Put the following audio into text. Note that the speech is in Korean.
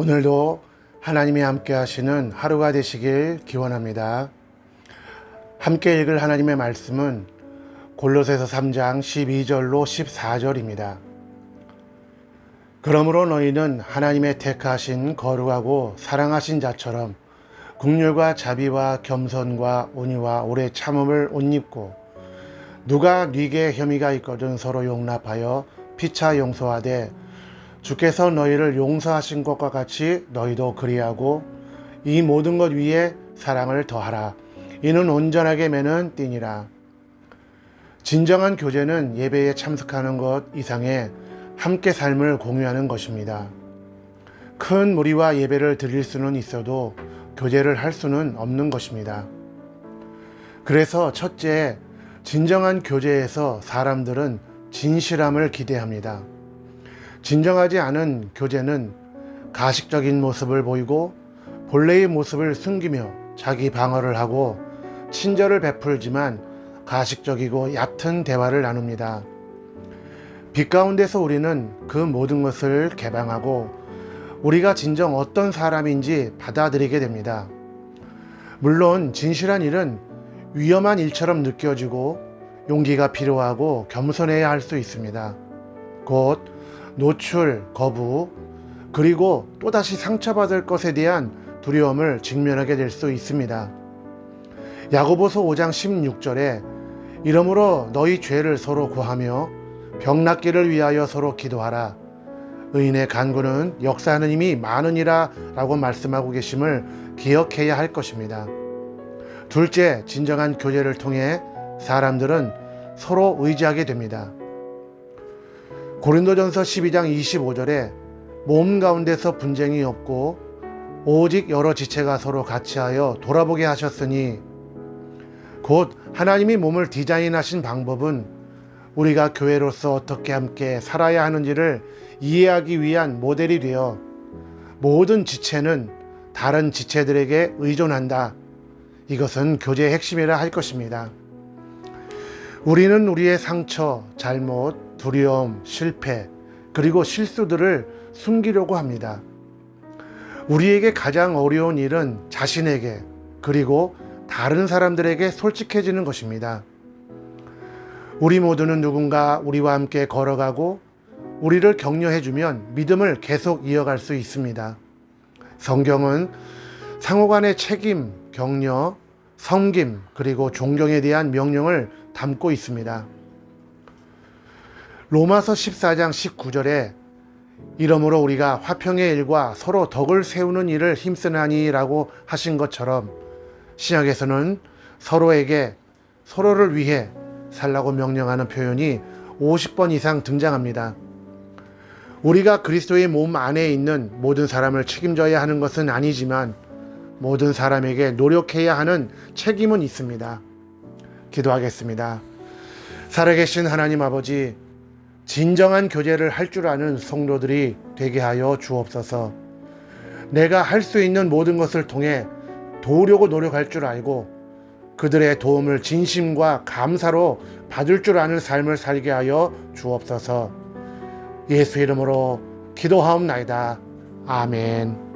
오늘도 하나님이 함께 하시는 하루가 되시길 기원합니다. 함께 읽을 하나님의 말씀은 골로새서 3장 12절로 14절입니다. 그러므로 너희는 하나님의 택하신 거룩하고 사랑하신 자처럼 국률과 자비와 겸손과 온유와 오래 참음을 옷 입고 누가 네게 혐의가 있거든 서로 용납하여 피차 용서하되 주께서 너희를 용서하신 것과 같이 너희도 그리하고 이 모든 것 위에 사랑을 더하라. 이는 온전하게 매는 띠니라. 진정한 교제는 예배에 참석하는 것 이상의 함께 삶을 공유하는 것입니다. 큰 무리와 예배를 드릴 수는 있어도 교제를 할 수는 없는 것입니다. 그래서 첫째, 진정한 교제에서 사람들은 진실함을 기대합니다. 진정하지 않은 교제는 가식적인 모습을 보이고 본래의 모습을 숨기며 자기 방어를 하고 친절을 베풀지만 가식적이고 얕은 대화를 나눕니다. 빛 가운데서 우리는 그 모든 것을 개방하고 우리가 진정 어떤 사람인지 받아들이게 됩니다. 물론 진실한 일은 위험한 일처럼 느껴지고 용기가 필요하고 겸손해야 할 수 있습니다. 곧 노출, 거부, 그리고 또다시 상처받을 것에 대한 두려움을 직면하게 될 수 있습니다. 야고보서 5장 16절에 이러므로 너희 죄를 서로 구하며 병 낫기를 위하여 서로 기도하라. 의인의 간구는 역사하는 힘이 많으니라 라고 말씀하고 계심을 기억해야 할 것입니다. 둘째, 진정한 교제를 통해 사람들은 서로 의지하게 됩니다. 고린도전서 12장 25절에 몸 가운데서 분쟁이 없고 오직 여러 지체가 서로 같이하여 돌아보게 하셨으니 곧 하나님이 몸을 디자인하신 방법은 우리가 교회로서 어떻게 함께 살아야 하는지를 이해하기 위한 모델이 되어 모든 지체는 다른 지체들에게 의존한다. 이것은 교제의 핵심이라 할 것입니다. 우리는 우리의 상처, 잘못, 두려움, 실패, 그리고 실수들을 숨기려고 합니다. 우리에게 가장 어려운 일은 자신에게, 그리고 다른 사람들에게 솔직해지는 것입니다. 우리 모두는 누군가 우리와 함께 걸어가고 우리를 격려해주면 믿음을 계속 이어갈 수 있습니다. 성경은 상호 간의 책임, 격려, 섬김, 그리고 존경에 대한 명령을 담고 있습니다. 로마서 14장 19절에 이러므로 우리가 화평의 일과 서로 덕을 세우는 일을 힘쓰나니라고 하신 것처럼 신약에서는 서로에게 서로를 위해 살라고 명령하는 표현이 50번 이상 등장합니다. 우리가 그리스도의 몸 안에 있는 모든 사람을 책임져야 하는 것은 아니지만 모든 사람에게 노력해야 하는 책임은 있습니다. 기도하겠습니다. 살아계신 하나님 아버지, 진정한 교제를 할 줄 아는 성도들이 되게 하여 주옵소서. 내가 할 수 있는 모든 것을 통해 도우려고 노력할 줄 알고 그들의 도움을 진심과 감사로 받을 줄 아는 삶을 살게 하여 주옵소서. 예수 이름으로 기도하옵나이다. 아멘.